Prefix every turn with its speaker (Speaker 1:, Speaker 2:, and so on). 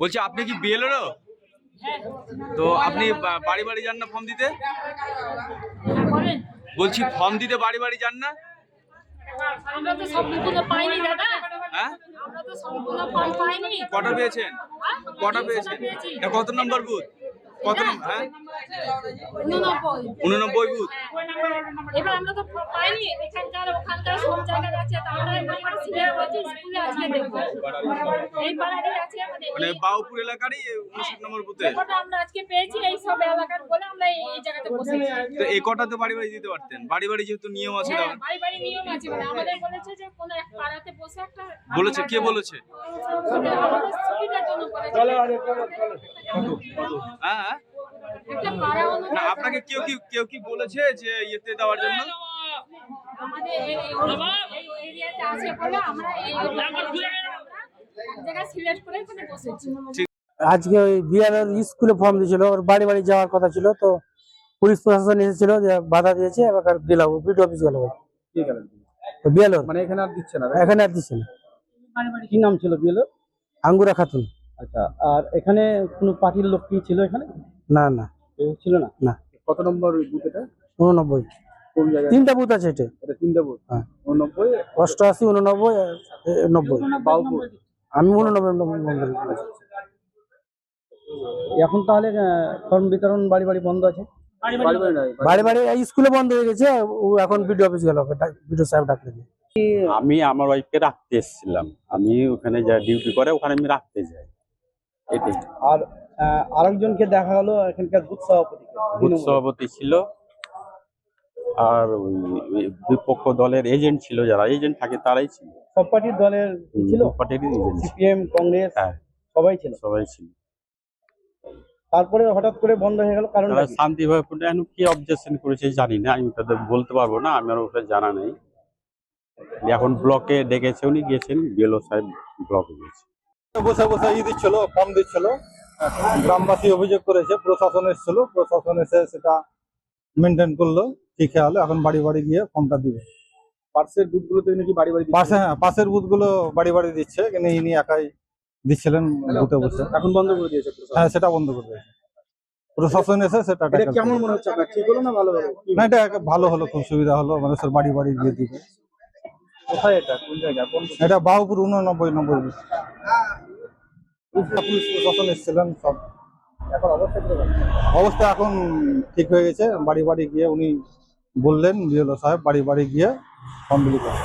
Speaker 1: বলছি আপনি কি বিএলওরও তো আপনি বাড়ি বাড়ি যান না ফর্ম দিতে? বলছি ফর্ম দিতে বাড়ি বাড়ি যান না?
Speaker 2: আমরা তো সম্পূর্ণ পাইনি দাদা।
Speaker 1: হ্যাঁ?
Speaker 2: আমরা তো সম্পূর্ণ ফর্ম পাইনি।
Speaker 1: কটা পেয়েছেন?
Speaker 2: হ্যাঁ?
Speaker 1: কটা পেয়েছেন? এটা কত নম্বর বুথ? কত হ্যাঁ?
Speaker 2: উননব্বই।
Speaker 1: বুথ?
Speaker 2: এবার আমরা তো পাইনি এখানকার ওখানকার সব জায়গায় আছে আমরা এবার সিলেক্ট স্কুলে আজকে দেখব এই পাড়ারই আছে আমাদের।
Speaker 1: মানে বাউপুর এলাকারই উনষাট নম্বর বুথে?
Speaker 2: ওটা আমরা আজকে পেয়েছি এই সব এলাকার বলে আমরা এই জায়গাতে বসেছি।
Speaker 1: তো এই কটা তো বাড়ি বাড়ি দিতে পারতেন? বাড়ি বাড়ি যেহেতু নিয়ম আছে
Speaker 2: হ্যাঁ
Speaker 1: তখন
Speaker 2: বাড়ি বাড়ি নিয়ম আছে মানে আমাদের বলেছে যে কোন এক পাড়াতে বসে একটা
Speaker 1: বলেছে কে বলেছে?
Speaker 2: আমাদের
Speaker 1: না আপনাকে কেউ কি কেউ কি বলেছে যে ইয়েতে দেওয়ার জন্য?
Speaker 2: আমাদের এই এই এরিয়াতে আছে বলে আমরা এই এক সিলেক্ট করে বসেছি।
Speaker 3: আজকে ওই বিয়ারের স্কুলে ফর্ম দিয়েছিল ওর বাড়ি বাড়ি যাওয়ার কথা ছিল তো পুলিশ প্রশাসন এসেছিল যে বাধা দিয়েছে এবার গেল বিডি অফিস গেল বিয়ালোর
Speaker 4: মানে এখানে আর দিচ্ছে না
Speaker 3: এখানে আর দিচ্ছে না।
Speaker 4: কি নাম ছিল বিএলও
Speaker 3: আঙ্গুরা খাতুন।
Speaker 4: আচ্ছা আর এখানে কোনো পার্টির লোক কি ছিল এখানে?
Speaker 3: না না।
Speaker 4: কেউ ছিল না?
Speaker 3: না।
Speaker 4: কত নম্বর বুথ এটা?
Speaker 3: উননব্বই।
Speaker 4: কোন জায়গায়?
Speaker 3: তিনটা বুথ আছে এটা।
Speaker 4: এটা তিনটে বুথ
Speaker 3: হ্যাঁ।
Speaker 4: উননব্বই?
Speaker 3: অষ্টআশি উননব্বই নব্বই।
Speaker 4: বাউপুর।
Speaker 3: আমি উননব্বই নব্বই
Speaker 4: এখন তাহলে ফর্ম বিতরণ বাড়ি বাড়ি বন্ধ আছে? বাড়ি বাড়ি
Speaker 3: স্কুলে বন্ধ হয়ে গেছে ও এখন বিডিও অফিস গেল বিডিও সাহেব ডাকলে
Speaker 5: আমি আমার ওয়াইফকে রাখতে এসেছিলাম। আমি ওখানে যা ডিউটি করে ওখানে আমি রাখতে যাই। এটাই।
Speaker 4: আর আরেকজনকে দেখা গেল এখানকার বুথ সভাপতি।
Speaker 5: বুথ সভাপতি ছিল। আর ওই বিপক্ষ দলের এজেন্ট ছিল যারা। এজেন্ট থাকে তারাই ছিল।
Speaker 4: সব পার্টির দলের ছিল?
Speaker 5: পার্টির এজেন্ট
Speaker 4: সিপিএম কংগ্রেস
Speaker 5: হ্যাঁ।
Speaker 4: সবাই ছিল?
Speaker 5: সবাই ছিল।
Speaker 4: তারপরে হঠাৎ করে বন্ধ হয়ে গেল কারণ
Speaker 5: শান্তিভাবে এখন কি অবজেকশন করেছে জানি না আমি তাদের বলতে পারব না আমার ওটা জানা নেই। এখন ব্লকে ডেকেছে উনি গেছেন বিএলও সাহেব ব্লকে গেছে
Speaker 6: বসে বসে ই দিচ্ছিল কম দিচ্ছিল। গ্রামবাসী অভিযোগ করেছে প্রশাসন এসেছিল প্রশাসন এসে সেটা মেনটেন করল ঠিক হলো এখন বাড়ি বাড়ি গিয়ে ফর্মটা দিবে।
Speaker 4: পার্সের বুথগুলোতে নাকি বাড়ি বাড়ি।
Speaker 6: পাশে হ্যাঁ পাশের বুথগুলো বাড়ি বাড়ি দিচ্ছে কিন্তু ইনি একাই দিচ্ছিলেন বুথে বসে।
Speaker 4: এখন বন্ধ করে দিয়েছে
Speaker 6: হ্যাঁ সেটা বন্ধ করে দিয়েছে। প্রশাসন এসে সেটা
Speaker 4: কেমন মনে হচ্ছে আপনার? ঠিক হলো না ভালো হলো?
Speaker 6: না এটা ভালো হলো খুব সুবিধা হলো মানুষের বাড়ি বাড়ি গিয়ে দিবে।
Speaker 4: কোথায় এটা? কোন জায়গা?
Speaker 6: এটা বাহুপুর উননব্বই নব্বই বুথ। পুলিশ প্রশাসন এসেছিলেন সব।
Speaker 4: এখন অবস্থা
Speaker 6: এখন ঠিক হয়ে গেছে। বাড়ি বাড়ি গিয়ে উনি বললেন, বিএলও সাহেব বাড়ি বাড়ি গিয়ে ফর্ম করেন